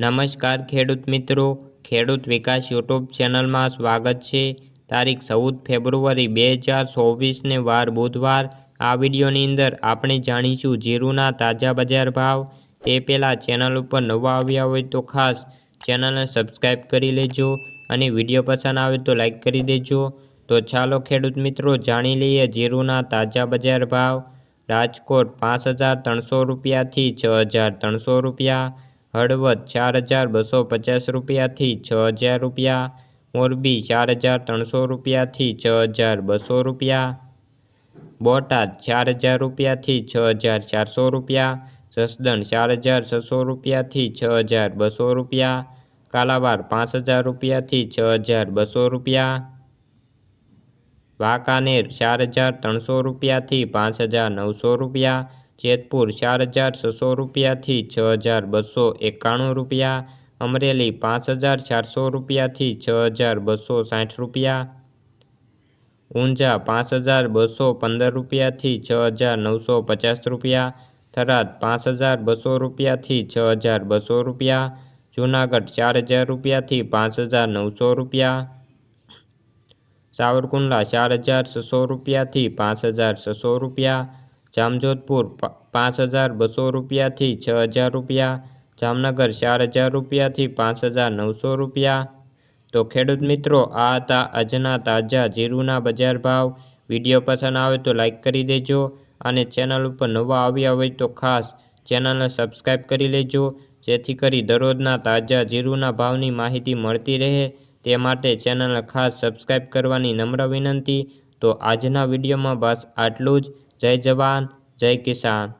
નમસ્કાર ખેડૂત મિત્રો. ખેડૂત વિકાસ યુટ્યુબ ચેનલમાં સ્વાગત છે. તારીખ ચૌદ ફેબ્રુઆરી બે હજાર ચોવીસને વાર બુધવાર. આ વિડીયોની અંદર આપણે જાણીશું જીરુના તાજા બજાર ભાવ. તે પહેલાં ચેનલ ઉપર નવા આવ્યા હોય તો ખાસ ચેનલને સબસ્ક્રાઈબ કરી લેજો અને વીડિયો પસંદ આવે તો લાઈક કરી દેજો. તો ચાલો ખેડૂત મિત્રો જાણી લઈએ જીરુના તાજા બજાર ભાવ. રાજકોટ પાંચ હજાર ત્રણસો રૂપિયાથી છ હજાર ત્રણસો રૂપિયા. હળવદ ચાર હજાર બસો પચાસ રૂપિયાથી છ હજાર રૂપિયા. મોરબી ચાર હજાર ત્રણસો રૂપિયાથી છ હજાર બસો રૂપિયા. બોટાદ ચાર હજાર રૂપિયાથી છ હજાર ચારસો રૂપિયા. જસદણ ચાર હજાર છસો રૂપિયાથી છ હજાર બસો રૂપિયા. કાલાવાડ પાંચ હજાર રૂપિયાથી છ હજાર બસો રૂપિયા. વાંકાનેર ચાર હજાર ત્રણસો રૂપિયાથી પાંચ હજાર નવસો રૂપિયા. જેતપુર ચાર હજાર છસો રૂપિયાથી છ હજાર બસો એકાણું રૂપિયા, અમરેલી પાંચ હજાર ચારસો રૂપિયાથી છ હજાર બસો સાઠ રૂપિયા, ઊંઝા પાંચ હજાર બસો પંદર રૂપિયાથી છ હજાર નવસો પચાસ રૂપિયા, થરાદ પાંચ હજાર બસો રૂપિયાથી છ હજાર બસો રૂપિયા, જૂનાગઢ ચાર હજાર રૂપિયાથી પાંચ હજાર નવસો રૂપિયા, સાવરકુંડલા ચાર હજાર છસો રૂપિયાથી પાંચ હજાર છસો રૂપિયા જામજોધપુર પાંચ હજાર બસો રૂપિયાથી છ હજાર રૂપિયા, જામનગર ચાર હજાર રૂપિયાથી પાંચ હજાર નવસો રૂપિયા. તો ખેડૂત મિત્રો, આ હતા આજના તાજા જીરુના બજાર ભાવ. વીડિયો પસંદ આવે તો લાઇક કરી દેજો અને ચેનલ ઉપર નવા આવ્યા હોય તો ખાસ ચેનલને સબસ્ક્રાઈબ કરી લેજો, જેથી કરી દરરોજના તાજા જીરુના ભાવની માહિતી મળતી રહે. તે માટે ચેનલને ખાસ સબસ્ક્રાઈબ કરવાની નમ્ર વિનંતી. તો આજના વિડીયોમાં બસ આટલું જ. જય જવાન જય કિસાન.